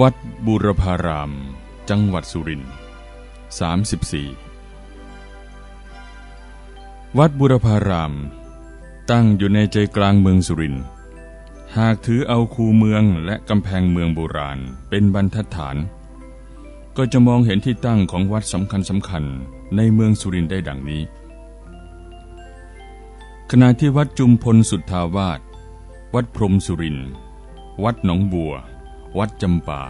วัดบูรพาราม จังหวัดสุรินทร์สามสิบสี่วัดบุรพาราม ตั้งอยู่ในใจกลางเมืองสุรินทร์ หากถือเอาคูเมืองและกำแพงเมืองโบราณเป็นบรรทัดฐาน ก็จะมองเห็นที่ตั้งของวัดสำคัญสำคัญในเมืองสุรินทร์ได้ดังนี้ ขณะที่วัดจุมพลสุทธาวาส วัดพรมสุรินทร์ วัดหนองบัว วัดจำปา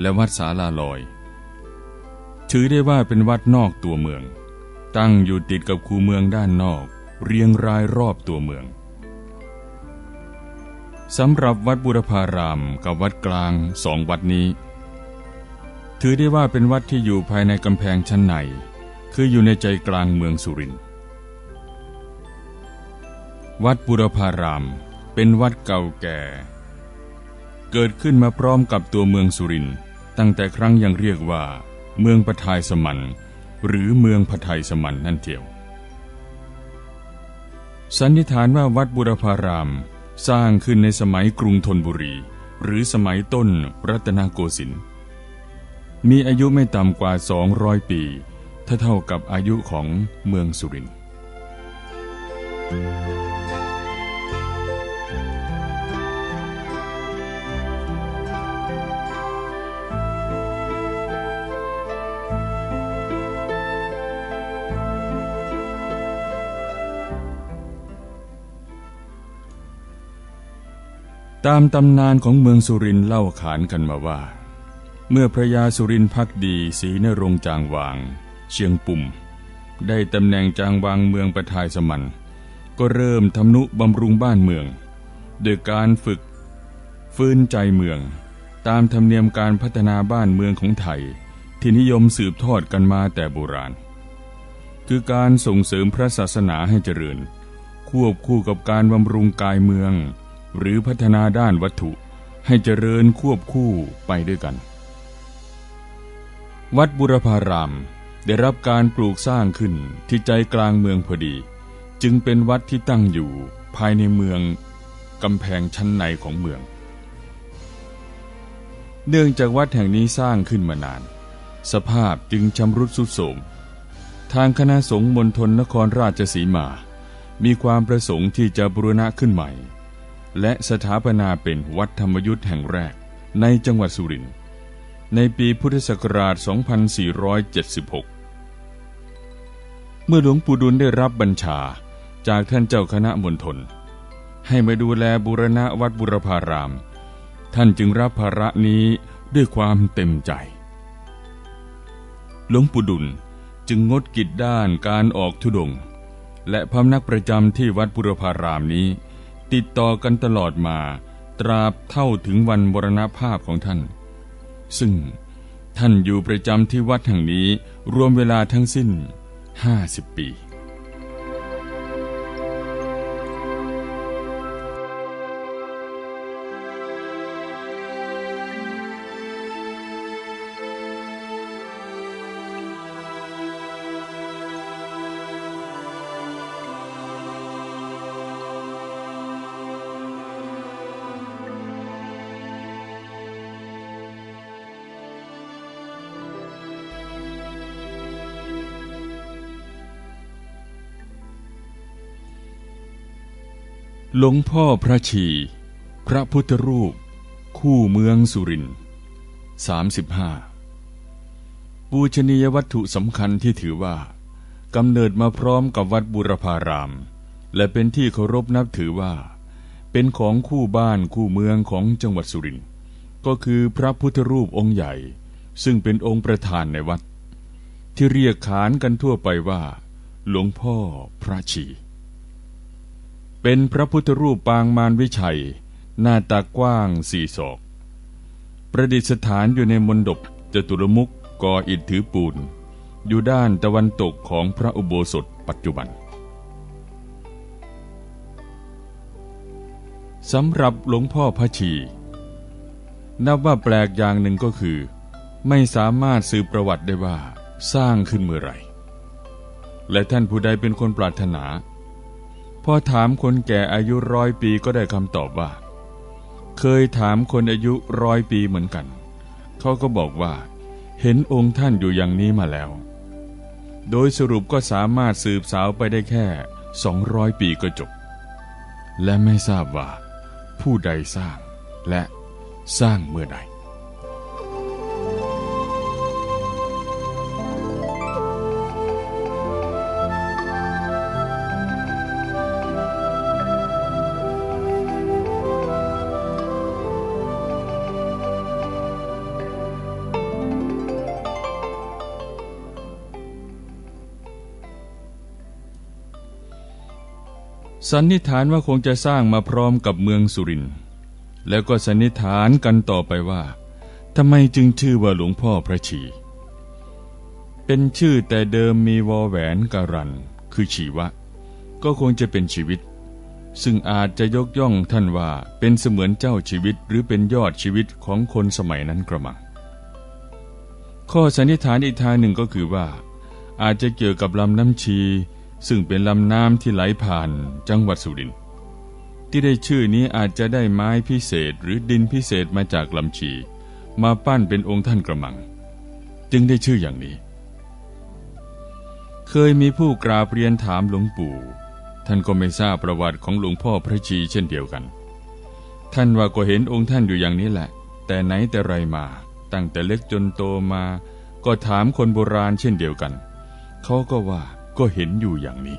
และวัดสาลาลอย ถือได้ว่าเป็นวัดนอกตัวเมือง ตั้งอยู่ติดกับคูเมืองด้านนอก เรียงรายรอบตัวเมืองสำหรับวัดบุรพารามกับวัดกลางสองวัดนี้ ถือได้ว่าเป็นวัดที่อยู่ภายในกำแพงชั้นใน คืออยู่ในใจกลางเมืองสุรินทร์วัดบุรพารามเป็นวัดเก่าแก่ เกิดขึ้นมาพร้อมกับตัวเมืองสุรินตั้งแต่ครั้งยังเรียกว่า เมืองปทายสมัน หรือเมืองพทายสมันนั่นเทียว สันนิษฐานว่าวัดบุรพาราม สร้างขึ้นในสมัยกรุงธนบุรี หรือสมัยต้นรัตนโกสินทร์มีอายุไม่ต่ำกว่า 200 ปีถ้าเท่ากับอายุของเมืองสุรินทร์ ตามตำนานของเมืองสุรินเล่าขานกันมาว่า เมื่อพระยาสุรินพักดีศรีนรงจางวาง เชียงปุ่ม ได้ตำแหน่งจางวางเมืองประทายสมันก็เริ่มทำนุบำรุงบ้านเมืองโดยการฝึก ฟื้นใจเมือง ตามธรรมเนียมการพัฒนาบ้านเมืองของไทย ที่นิยมสืบทอดกันมาแต่โบราณ คือการส่งเสริมพระศาสนาให้เจริญ ควบคู่กับการบำรุงกายเมือง หรือพัฒนาด้านวัตถุให้เจริญควบคู่ไปด้วยกัน วัดบุรพารามได้รับการปลูกสร้างขึ้นที่ใจกลางเมืองพอดี จึงเป็นวัดที่ตั้งอยู่ภายในเมืองกำแพงชั้นในของเมือง เนื่องจากวัดแห่งนี้สร้างขึ้นมานาน สภาพจึงชำรุดทรุดโทรมทางคณะสงฆ์มณฑลนครราชสีมา มีความประสงค์ที่จะบูรณะขึ้นใหม่ และสถาปนาเป็นวัดธรรมยุทธ์แห่งแรกในจังหวัดสุรินทร์ในปีพุทธศักราช 2476 เมื่อหลวงปู่ดุลได้รับบัญชาจากท่านเจ้าคณะมณฑลให้มาดูแลบูรณะวัดบุรพาราม ท่านจึงรับภาระนี้ด้วยความเต็มใจ หลวงปู่ดุลจึงงดกิจด้านการออกธุดง และพำนักประจำที่วัดบุรพารามนี้ ติดต่อกันตลอดมา ตราบเท่าถึงวันบรณภาพของท่าน ซึ่งท่านอยู่ประจำที่วัดแห่งนี้รวมเวลาทั้งสิ้น 50 ปี หลวงพ่อพระชี พระพุทธรูป คู่เมืองสุรินทร์สามสิบห้าปูชนียวัตถุสำคัญที่ถือว่ากำเนิดมาพร้อมกับวัดบุรพาราม และเป็นที่เคารพนับถือว่า เป็นของคู่บ้านคู่เมืองของจังหวัดสุรินทร์ก็คือพระพุทธรูปองค์ใหญ่ ซึ่งเป็นองค์ประธานในวัด ที่เรียกขานกันทั่วไปว่า หลวงพ่อพระชี เป็นพระพุทธรูปปางมารวิชัย หน้าตากว้างสี่ศอก ประดิษฐานอยู่ในมณฑปจตุรมุขก่ออิฐถือปูน อยู่ด้านตะวันตกของพระอุโบสถปัจจุบันสำหรับหลวงพ่อพระชี นับว่าแปลกอย่างหนึ่งก็คือ ไม่สามารถสืบประวัติได้ว่าสร้างขึ้นเมื่อไร และท่านผู้ใดเป็นคนปรารถนา พอถามคนแก่อายุร้อยปีก็ได้คำตอบว่า เคยถามคนอายุร้อยปีเหมือนกัน เขาก็บอกว่า เห็นองค์ท่านอยู่อย่างนี้มาแล้ว โดยสรุปก็สามารถสืบสาวไปได้แค่200ปีก็จบ และไม่ทราบว่า ผู้ใดสร้างและสร้างเมื่อใด สันนิษฐานว่าคงจะสร้างมาพร้อมกับเมืองสุรินทร์แล้วก็สันนิษฐานกันต่อไปว่าทำไมจึงชื่อว่าหลวงพ่อพระชี เป็นชื่อแต่เดิมมีวอแหวนการัน คือชีวะ ก็คงจะเป็นชีวิต ซึ่งอาจจะยกย่องท่านว่าเป็นเสมือนเจ้าชีวิตหรือเป็นยอดชีวิตของคนสมัยนั้นกระมัง ข้อสันนิษฐานอีกทางหนึ่งก็คือว่า อาจจะเกี่ยวกับลำน้ำชี ซึ่งเป็นลำน้ำที่ไหลผ่านจังหวัดสุรินทร์ที่ได้ชื่อนี้อาจจะได้ไม้พิเศษหรือดินพิเศษมาจากลำชี มาปั้นเป็นองค์ท่านกระมัง จึงได้ชื่ออย่างนี้ เคยมีผู้กราบเรียนถามหลวงปู่ ท่านก็ไม่ทราบประวัติของหลวงพ่อพระชีเช่นเดียวกัน ท่านว่าก็เห็นองค์ท่านอยู่อย่างนี้แหละ แต่ไหนแต่ไรมา ตั้งแต่เล็กจนโตมา ก็ถามคนโบราณเช่นเดียวกัน เขาก็ว่า ก็เห็นอยู่อย่างนี้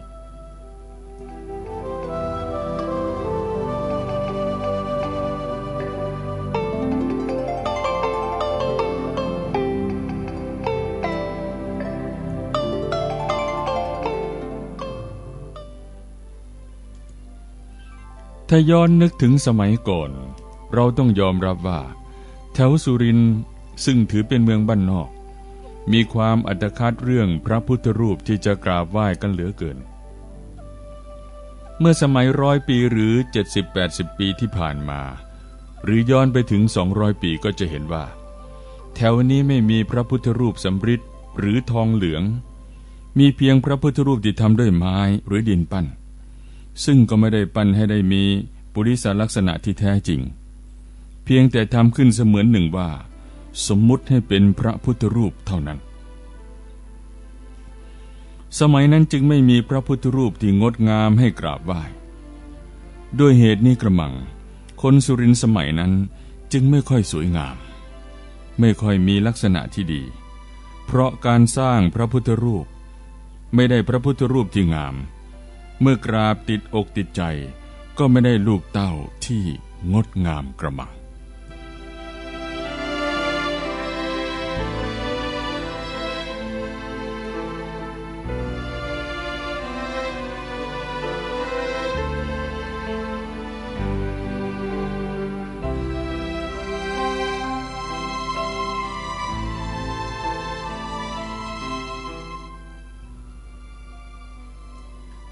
ถ้าย้อนนึกถึงสมัยก่อน เราต้องยอมรับว่า แถวสุรินทร์ซึ่งถือเป็นเมืองบ้านนอก มีความอัตคัดเรื่องพระพุทธรูปที่จะกราบไหว้กันเหลือเกิน เมื่อสมัยร้อยปีหรือ 70-80 ปีที่ผ่านมา หรือย้อนไปถึง 200 ปีก็จะเห็นว่า แถวนี้ไม่มีพระพุทธรูปสำริดหรือทองเหลือง มีเพียงพระพุทธรูปที่ทำด้วยไม้หรือดินปั้น ซึ่งก็ไม่ได้ปั้นให้ได้มีปุริสลักษณะที่แท้จริง เพียงแต่ทำขึ้นเสมือนหนึ่งว่า สมมุติให้เป็นพระพุทธรูปเท่านั้น สมัยนั้นจึงไม่มีพระพุทธรูปที่งดงามให้กราบไหว้ ด้วยเหตุนี้กระมัง คนสุรินทร์สมัยนั้นจึงไม่ค่อยสวยงาม ไม่ค่อยมีลักษณะที่ดี เพราะการสร้างพระพุทธรูป ไม่ได้พระพุทธรูปที่งาม เมื่อกราบติดอกติดใจ ก็ไม่ได้ลูกเต้าที่งดงามกระมัง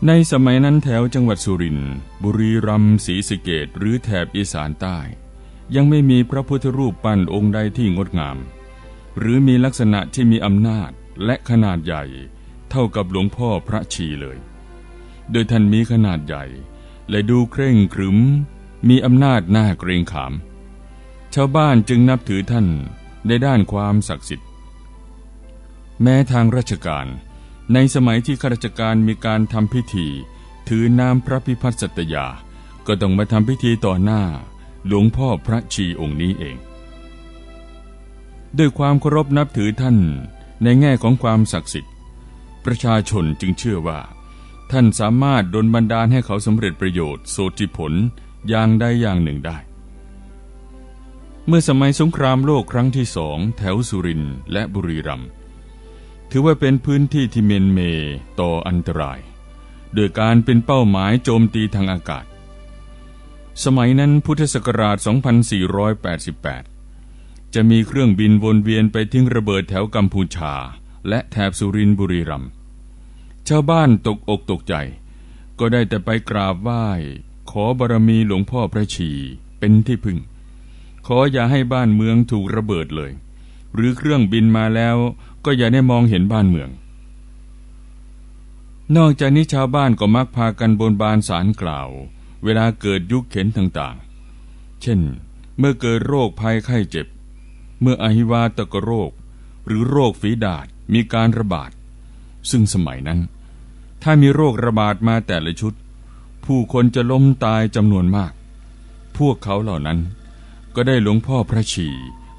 ในสมัยนั้นแถวจังหวัดสุรินทร์บุรีรัมย์ศรีสะเกดหรือแถบอีสานใต้ ยังไม่มีพระพุทธรูปปั้นองค์ใดที่งดงาม หรือมีลักษณะที่มีอำนาจและขนาดใหญ่ เท่ากับหลวงพ่อพระชีเลย โดยท่านมีขนาดใหญ่ และดูเคร่งขรึม มีอำนาจน่าเกรงขาม ชาวบ้านจึงนับถือท่านในด้านความศักดิ์สิทธิ์ แม้ทางราชการ ในสมัยที่ข้าราชการมีการทำพิธี ถือน้ำพระพิพัฒน์สัตยา ก็ต้องมาทำพิธีต่อหน้า หลวงพ่อพระชีองค์นี้เอง ด้วยความเคารพนับถือท่านในแง่ของความศักดิ์สิทธิ์ ประชาชนจึงเชื่อว่า ท่านสามารถดลบันดาลให้เขาสำเร็จประโยชน์โสติผลอย่างใดอย่างหนึ่งได้ เมื่อสมัยสงครามโลกครั้งที่สองแถวสุรินและบุรีรัมย์ ถือว่าเป็นพื้นที่ที่เมนเมต่ออันตราย โดยการเป็นเป้าหมายโจมตีทางอากาศ สมัยนั้นพุทธศักราช 2488 จะมีเครื่องบินวนเวียนไปทิ้งระเบิดแถวกัมพูชา และแถบสุรินทร์บุรีรัมย์ชาวบ้านตกอกตกใจ ก็ได้แต่ไปกราบไหว้ ขอบารมีหลวงพ่อพระชีเป็นที่พึ่ง ขออย่าให้บ้านเมืองถูกระเบิดเลย หรือเครื่องบินมาแล้ว ก็อย่าได้มองเห็นบ้านเมือง นอกจากนี้ชาวบ้านก็มักพากันบนบานสารกล่าว เวลาเกิดยุคเข็นต่างๆ เช่น เมื่อเกิดโรคภัยไข้เจ็บ เมื่ออหิวาตกโรค หรือโรคฝีดาษมีการระบาด ซึ่งสมัยนั้น ถ้ามีโรคระบาดมาแต่ละชุด ผู้คนจะล้มตายจำนวนมาก พวกเขาเหล่านั้นก็ได้หลวงพ่อพระชี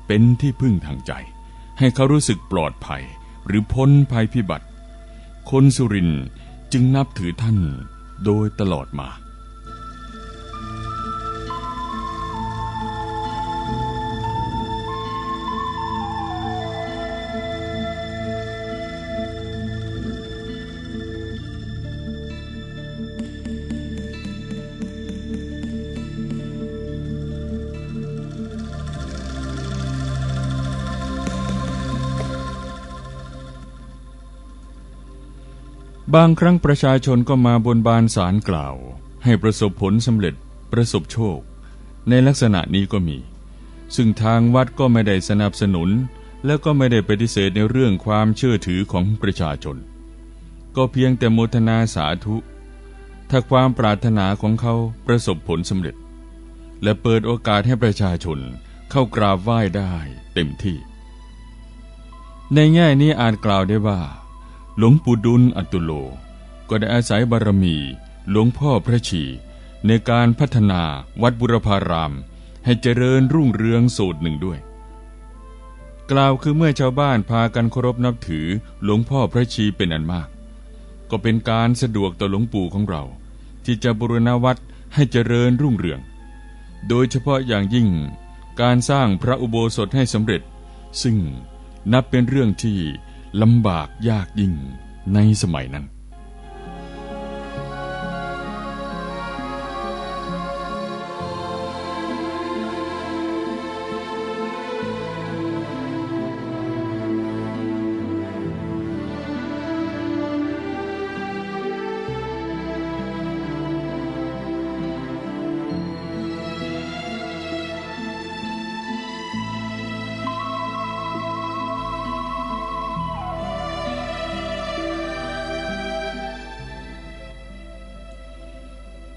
เป็นที่พึ่งทางใจ ให้เขารู้สึกปลอดภัย หรือพ้นภัยพิบัติ คนสุรินจึงนับถือท่านโดยตลอดมา บางครั้งประชาชนก็มาบนบานสารกล่าว ให้ประสบผลสำเร็จประสบโชค ในลักษณะนี้ก็มี ซึ่งทางวัดก็ไม่ได้สนับสนุน และก็ไม่ได้ปฏิเสธในเรื่องความเชื่อถือของประชาชน ก็เพียงแต่โมทนาสาธุ ถ้าความปรารถนาของเขาประสบผลสำเร็จ และเปิดโอกาสให้ประชาชนเข้ากราบไหว้ได้เต็มที่ ในแง่นี้อาจกล่าวได้ว่า หลวงปู่ดุลอัตุโล ก็ได้อาศัยบารมี หลวงพ่อพระชี ในการพัฒนาวัดบุรพาราม ให้เจริญรุ่งเรืองสูตรหนึ่งด้วย กล่าวคือเมื่อชาวบ้านพากันเคารพนับถือหลวงพ่อพระชีเป็นอันมาก ก็เป็นการสะดวกต่อหลวงปู่ของเรา ที่จะบูรณวัดให้เจริญรุ่งเรือง โดยเฉพาะอย่างยิ่งการสร้างพระอุโบสถให้สำเร็จ ซึ่งนับเป็นเรื่องที่ ลำบากยากยิ่งในสมัยนั้น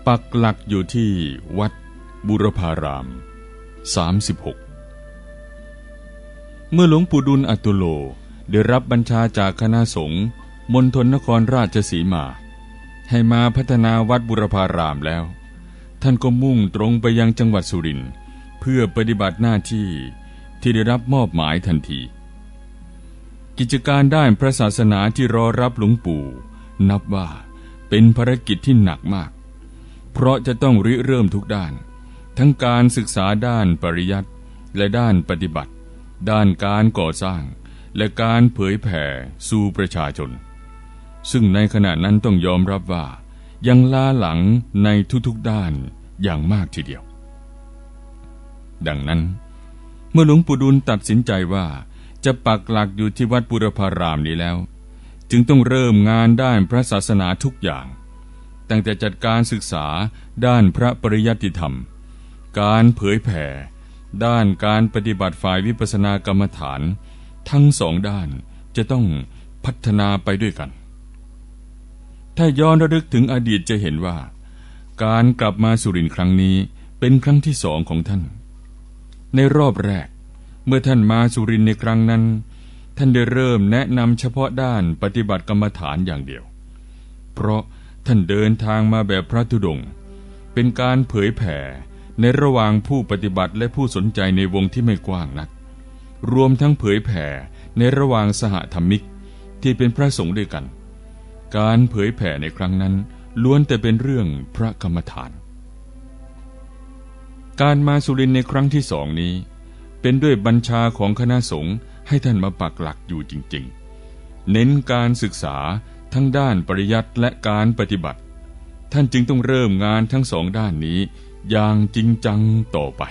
ปักหลักอยู่ที่วัดบุรพาราม 36 เมื่อหลวงปู่ดุลอตุโลได้รับบัญชาจากคณะสงฆ์มณฑลนครราชสีมา ให้มาพัฒนาวัดบุรพารามแล้ว ท่านก็มุ่งตรงไปยังจังหวัดสุรินทร์เพื่อปฏิบัติหน้าที่ที่ได้รับมอบหมายทันที กิจการด้านพระศาสนาที่รอรับหลวงปู่ นับว่าเป็นภารกิจที่หนักมาก เพราะจะต้องริเริ่มทุกด้าน ทั้งการศึกษาด้านปริยัติและด้านปฏิบัติ ด้านการก่อสร้าง และการเผยแผ่สู่ประชาชน ซึ่งในขณะนั้นต้องยอมรับว่ายังล้าหลังในทุกๆด้านอย่างมากทีเดียว ดังนั้น เมื่อหลวงปู่ดุลตัดสินใจว่าจะปักหลักอยู่ที่วัดบุรพารามนี้แล้ว จึงต้องเริ่มงานด้านพระศาสนาทุกอย่าง ตั้งแต่จัดการศึกษาด้านพระปริยัติธรรม การเผยแผ่ ด้านการปฏิบัติฝ่ายวิปัสสนากรรมฐาน ทั้งสองด้านจะต้องพัฒนาไปด้วยกัน ถ้าย้อนระลึกถึงอดีตจะเห็นว่า การกลับมาสุรินทร์ครั้งนี้เป็นครั้งที่สองของท่าน ในรอบแรก เมื่อท่านมาสุรินทร์ในครั้งนั้น ท่านได้เริ่มแนะนำเฉพาะด้านปฏิบัติกรรมฐานอย่างเดียว เพราะ ท่านเดินทางมาแบบพระธุดงค์เป็นการเผยแผ่ในระหว่างผู้ปฏิบัติและผู้สนใจในวงที่ไม่กว้างนัก รวมทั้งเผยแผ่ในระหว่างสหธรรมิกที่เป็นพระสงฆ์ด้วยกัน การเผยแผ่ในครั้งนั้น ล้วนแต่เป็นเรื่องพระกรรมฐาน การมาสุรินในครั้งที่สองนี้ เป็นด้วยบัญชาของคณะสงฆ์ให้ท่านมาปักหลักอยู่จริง ๆ เน้นการศึกษา ทั้งด้านปริยัติและการปฏิบัติ ท่านจึงต้องเริ่มงานทั้งสองด้านนี้อย่างจริงจังต่อไป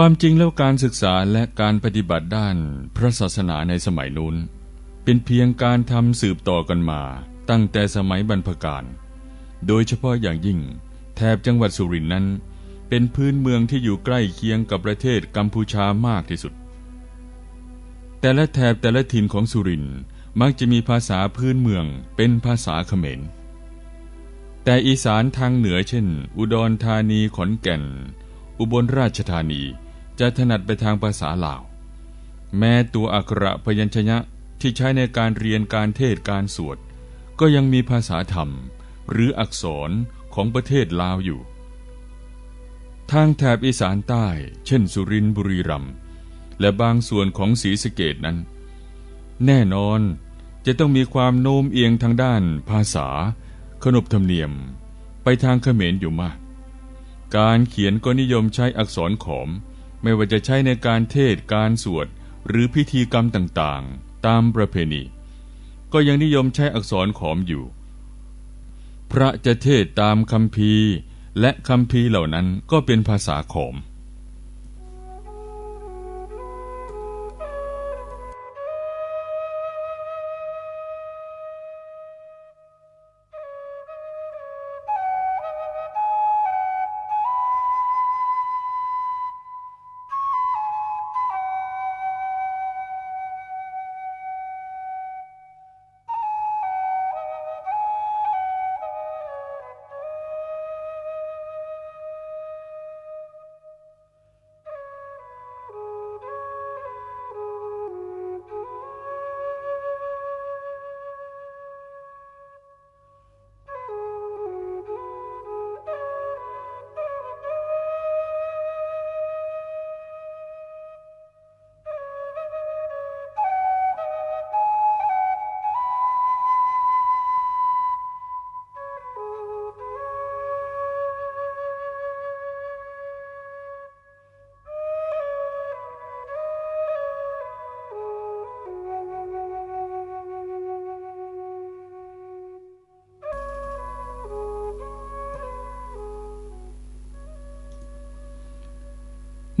ความจริงแล้วการศึกษาและการปฏิบัติด้านพระศาสนาในสมัยนู้น เป็นเพียงการทำสืบต่อกันมา ตั้งแต่สมัยบรรพกาลโดยเฉพาะอย่างยิ่ง แถบจังหวัดสุรินทร์นั้น เป็นพื้นเมืองที่อยู่ใกล้เคียงกับประเทศกัมพูชามากที่สุด แต่ละแถบแต่ละถิ่นของสุรินทร์มักจะมีภาษาพื้นเมืองเป็นภาษาเขมร แต่อีสานทางเหนือเช่น อุดรธานีขอนแก่น อุบลราชธานี จะถนัดไปทางภาษาลาว แม้ตัวอักระพยัญชนะที่ใช้ในการเรียนการเทศการสวด ก็ยังมีภาษาธรรม หรืออักษรของประเทศลาวอยู่ ทางแถบอีสานใต้ เช่นสุรินทร์บุรีรัมย์และบางส่วนของศรีสะเกดนั้น แน่นอนจะต้องมีความโน้มเอียงทางด้านภาษา ขนบธรรมเนียม ไปทางเขมรอยู่มาก การเขียนก็นิยมใช้อักษรขอม ไม่ว่าจะใช้ในการเทศการสวด หรือพิธีกรรมต่างๆ ตามประเพณี ก็ยังนิยมใช้อักษรขอมอยู่ พระจะเทศตามคำพีและคำพีเหล่านั้นก็เป็นภาษาขอม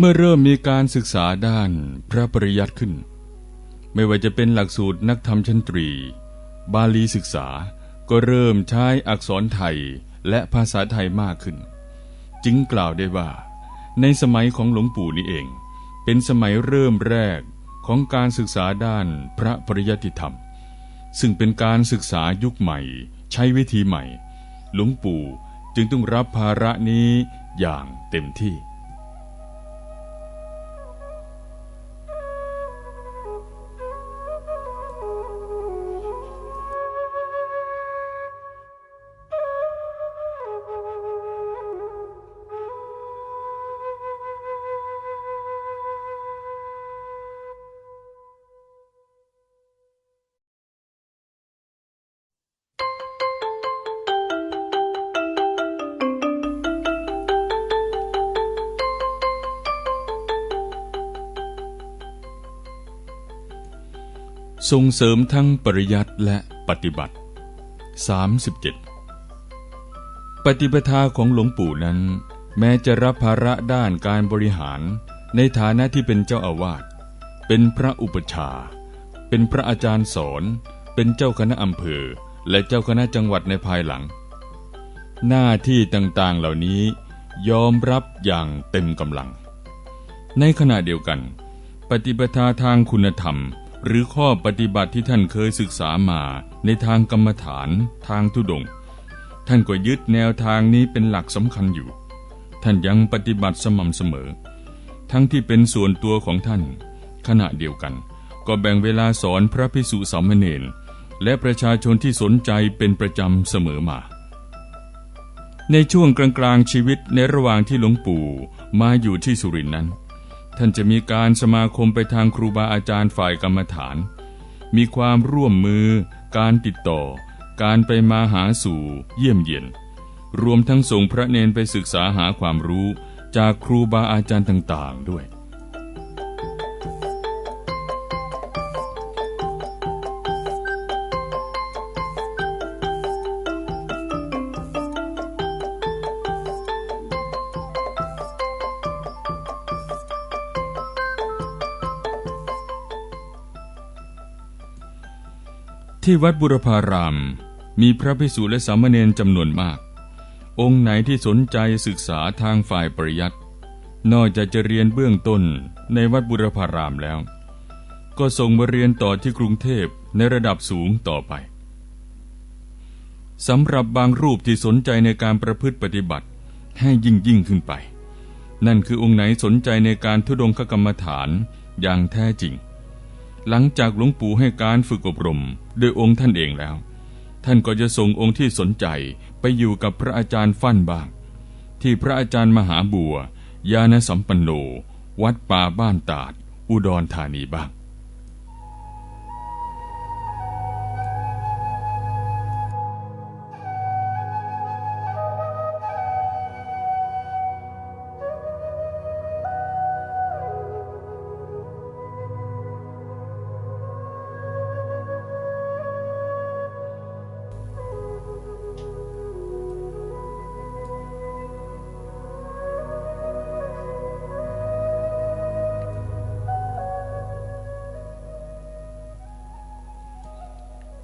เมื่อเริ่มมีการศึกษาด้านพระปริยัติขึ้น ไม่ว่าจะเป็นหลักสูตรนักธรรมชั้นตรี บาลีศึกษาก็เริ่มใช้อักษรไทยและภาษาไทยมากขึ้น จึงกล่าวได้ว่า ในสมัยของหลวงปู่นี่เอง เป็นสมัยเริ่มแรกของการศึกษาด้านพระปริยัติธรรม ซึ่งเป็นการศึกษายุคใหม่ ใช้วิธีใหม่ หลวงปู่จึงต้องรับภาระนี้อย่างเต็มที่ ส่งเสริมทั้งปริยัติและปฏิบัติ 37 ปฏิปทาของหลวงปู่นั้น แม้จะรับภาระด้านการบริหาร ในฐานะที่เป็นเจ้าอาวาส เป็นพระอุปชฌาย์เป็นพระอาจารย์สอน เป็นเจ้าคณะอำเภอ และเจ้าคณะจังหวัดในภายหลัง หน้าที่ต่างๆเหล่านี้ยอมรับอย่างเต็มกำลัง ในขณะเดียวกัน ปฏิปทาทางคุณธรรม หรือข้อปฏิบัติที่ท่านเคยศึกษามาในทางกรรมฐานทางทุดง ท่านก็ยึดแนวทางนี้เป็นหลักสำคัญอยู่ ท่านยังปฏิบัติสม่ำเสมอ ทั้งที่เป็นส่วนตัวของท่าน ขณะเดียวกัน ก็แบ่งเวลาสอนพระพิสุสามเณรและประชาชนที่สนใจเป็นประจำเสมอมา ในช่วงกลางๆชีวิตในระหว่างที่หลวงปู่มาอยู่ที่สุรินทร์นั้น ท่านจะมีการสมาคมไปทางครูบาอาจารย์ฝ่ายกรรมฐาน มีความร่วมมือ การติดต่อ การไปมาหาสู่เยี่ยมเยียนรวมทั้งส่งพระเนนไปศึกษาหาความรู้จากครูบาอาจารย์ต่างๆ ด้วย ที่วัดบุรพาราม มีพระภิกษุและสามเณรจำนวนมาก องค์ไหนที่สนใจศึกษาทางฝ่ายปริยัติ นอกจากจะเรียนเบื้องต้นในวัดบุรพารามแล้ว ก็ส่งมาเรียนต่อที่กรุงเทพในระดับสูงต่อไปสำหรับบางรูปที่สนใจในการประพฤติปฏิบัติให้ยิ่งยิ่งขึ้นไป นั่นคือองค์ไหนสนใจในการทุดงคกรรมฐานอย่างแท้จริง หลังจากหลวงปู่ให้การฝึกอบรมโดยองค์ท่านเองแล้ว ท่านก็จะส่งองค์ที่สนใจไปอยู่กับพระอาจารย์ฟั่นบ้าง ที่พระอาจารย์มหาบัวยานสัมปันโน วัดป่าบ้านตาด อุดรธานีบ้าง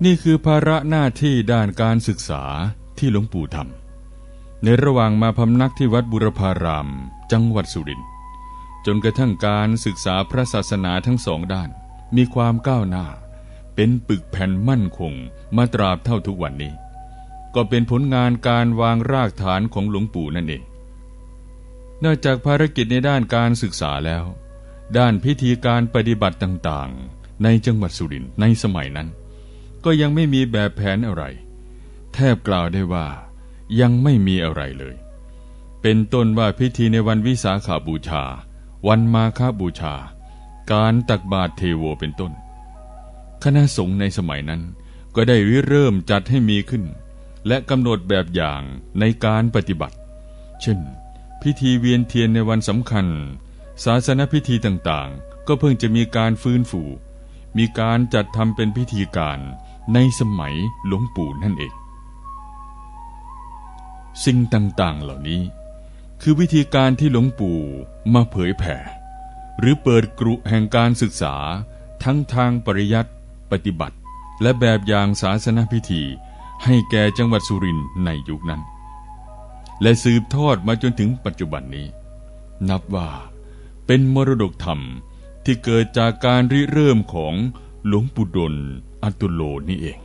นี่คือภาระหน้าที่ด้านการศึกษาที่หลวงปู่ทำในระหว่างมาพำนักที่วัดบุรพาราม จังหวัดสุรินทร์จนกระทั่งการศึกษาพระศาสนาทั้งสองด้าน มีความก้าวหน้า เป็นปึกแผ่นมั่นคงมาตราบเท่าทุกวันนี้ ก็เป็นผลงานการวางรากฐานของหลวงปู่นั่นเอง นอกจากภารกิจในด้านการศึกษาแล้ว ด้านพิธีการปฏิบัติต่างๆ ในจังหวัดสุรินทร์ในสมัยนั้น ก็ยังไม่มีแบบแผนอะไร แทบกล่าวได้ว่ายังไม่มีอะไรเลย เป็นต้นว่าพิธีในวันวิสาขาบูชา วันมาฆบูชา การตักบาตรเทโวเป็นต้น คณะสงฆ์ในสมัยนั้นก็ได้ริเริ่มจัดให้มีขึ้น และกำหนดแบบอย่างในการปฏิบัติ เช่น พิธีเวียนเทียนในวันสำคัญ ศาสนพิธีต่างๆ ก็เพิ่งจะมีการฟื้นฟู มีการจัดทำเป็นพิธีการ ในสมัยหลวงปู่นั่นเอง สิ่งต่างๆเหล่านี้ คือวิธีการที่หลวงปู่มาเผยแผ่ หรือเปิดกรุแห่งการศึกษาทั้งทางปริยัติปฏิบัติ และแบบอย่างศาสนพิธี ให้แก่จังหวัดสุรินทร์ในยุคนั้น และสืบทอดมาจนถึงปัจจุบันนี้ นับว่าเป็นมรดกธรรมที่เกิดจากการริเริ่มของหลวงปู่ดล อัตุโลนี่เอง